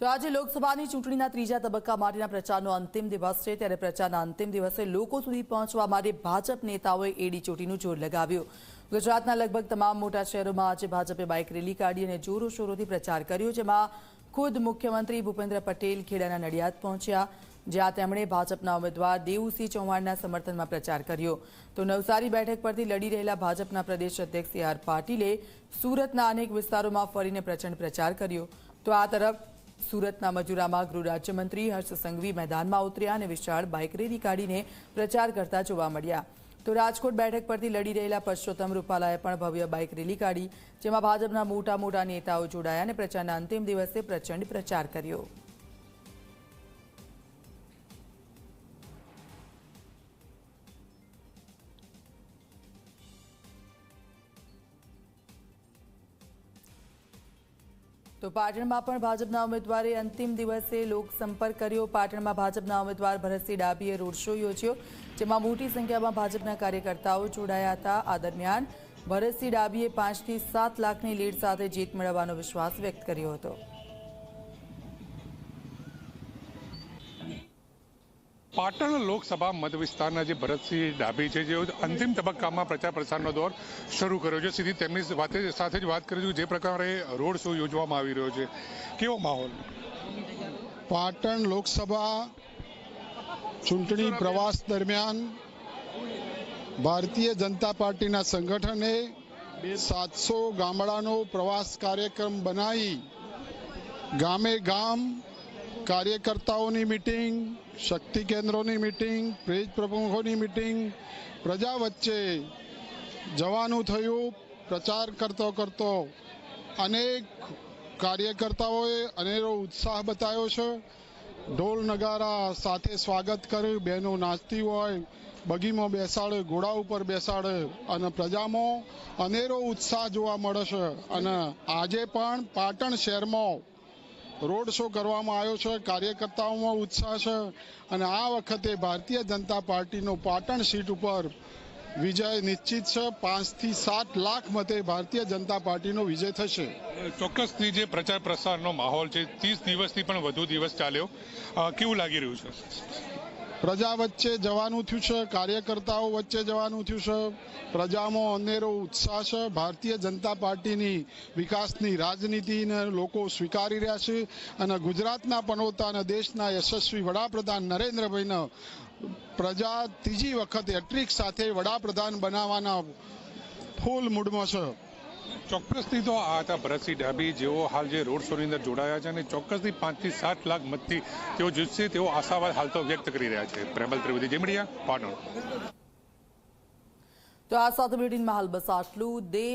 તો આજે લોકસભાની ચૂંટણીના ત્રીજા તબક્કા માટેના પ્રચારનો અંતિમ દિવસ છે. ત્યારે પ્રચારના અંતિમ દિવસે લોકો સુધી પહોંચવા માટે ભાજપ નેતાઓએ એડી ચોટીનું જોર લગાવ્યું. ગુજરાતના લગભગ તમામ મોટા શહેરોમાં આજે ભાજપે બાઇક રેલી કાઢી અને જોરો શોરોથી પ્રચાર કર્યો, જેમાં ખુદ મુખ્યમંત્રી ભૂપેન્દ્ર પટેલ ખેડાના નડિયાદ પહોંચ્યા, જ્યાં તેમણે ભાજપના ઉમેદવાર દેવુસિંહ ચૌહાણના સમર્થનમાં પ્રચાર કર્યો. તો નવસારી બેઠક પરથી લડી રહેલા ભાજપના પ્રદેશ અધ્યક્ષ સી આર પાટીલે સુરતના અનેક વિસ્તારોમાં ફરીને પ્રચંડ પ્રચાર કર્યો. તો આ તરફ સુરતના મજુરામાં ગૃહ રાજ્યમંત્રી હર્ષ સંઘવી મેદાનમાં ઉતર્યા અને વિશાળ બાઇક રેલી કાઢીને પ્રચાર કરતા જોવા મળ્યા. તો રાજકોટ બેઠક પરથી લડી રહેલા પરસોત્તમ રૂપાલાએ પણ ભવ્ય બાઇક રેલી કાઢી, જેમાં ભાજપના મોટા મોટા નેતાઓ જોડાયા અને પ્રચારના અંતિમ દિવસે પ્રચંડ પ્રચાર કર્યો. તો પાટણમાં પણ ભાજપના ઉમેદવારે અંતિમ દિવસે લોકસંપર્ક કર્યો. પાટણમાં ભાજપના ઉમેદવાર ભરતસિંહ ડાભીએ રોડ શો યોજ્યો, જેમાં મોટી સંખ્યામાં ભાજપના કાર્યકર્તાઓ જોડાયા હતા. આ દરમિયાન ભરતસિંહ ડાભીએ પાંચથી સાત લાખની લીડ સાથે જીત મેળવવાનો વિશ્વાસ વ્યક્ત કર્યો હતો. પાટણ લોકસભા મતવિસ્તારના જે ભરતસિંહ ડાભી છે જે અંતિમ તબક્કામાં પ્રચાર પ્રસારનો દોર શરૂ કર્યો છે. સીધી તેમની વાતે સાથે જ વાત કરીશું જે પ્રકારે રોડ શો યોજવામાં આવી રહ્યો છે, કેવો માહોલ? પાટણ લોકસભા ચૂંટણી પ્રવાસ દરમિયાન ભારતીય જનતા પાર્ટીના સંગઠને સાતસો ગામડાનો પ્રવાસ કાર્યક્રમ બનાવી ગામે ગામ કાર્યકર્તાઓની મિટિંગ, શક્તિ કેન્દ્રોની મિટિંગ, પ્રેજ પ્રમુખોની મિટિંગ, પ્રજા વચ્ચે જવાનું થયું, પ્રચાર કરતો કરતો અનેક કાર્યકર્તાઓએ અનેરો ઉત્સાહ બતાવ્યો છે. ઢોલ નગારા સાથે સ્વાગત કર્યું બહેનો નાચતી હોય, બગીમાં બેસાડે, ઘોડા ઉપર બેસાડે અને પ્રજામાં અનેરો ઉત્સાહ જોવા મળે છે. અને આજે પણ પાટણ શહેરમાં રોડ શો કરવામાં આવ્યો છે, કાર્યકર્તાઓમાં ઉત્સાહ છે અને આ વખતે ભારતીય જનતા પાર્ટીનો પાટણ સીટ ઉપર વિજય નિશ્ચિત છે. પાંચથી સાત લાખ મતે ભારતીય જનતા પાર્ટીનો વિજય થશે. ચોક્કસથી જે પ્રચાર પ્રસારનો માહોલ છે, ત્રીસ દિવસથી પણ વધુ દિવસ ચાલ્યો. કેવું લાગી રહ્યું છે? પ્રજા વચ્ચે જવાનું થયું છે, કાર્યકર્તાઓ વચ્ચે જવાનું થયું છે. પ્રજામાં અનેરો ઉત્સાહ છે. ભારતીય જનતા પાર્ટીની વિકાસની રાજનીતિને લોકો સ્વીકારી રહ્યા છે અને ગુજરાતના પનોતા અને દેશના યશસ્વી વડાપ્રધાન નરેન્દ્રભાઈને પ્રજા ત્રીજી વખત હેટ્રિક સાથે વડાપ્રધાન બનાવવાના ફૂલ મૂડમાં છે. ચોક્કસથી તો આ હતા ભરતસિંહ ડાભી. જેઓ હાલ જે રોડ શોની અંદર જોડાયા છે અને ચોક્કસથી પાંચથી સાત લાખ મતથી તેઓ જીતશે તેઓ આશાવાદ હાલ તો વ્યક્ત કરી રહ્યા છે. પ્રેમલ ત્રિવેદી જેમડિયા પાટણ. તો આ સાથે બુલેટિનમાં હાલ બસ આટલું. દેશ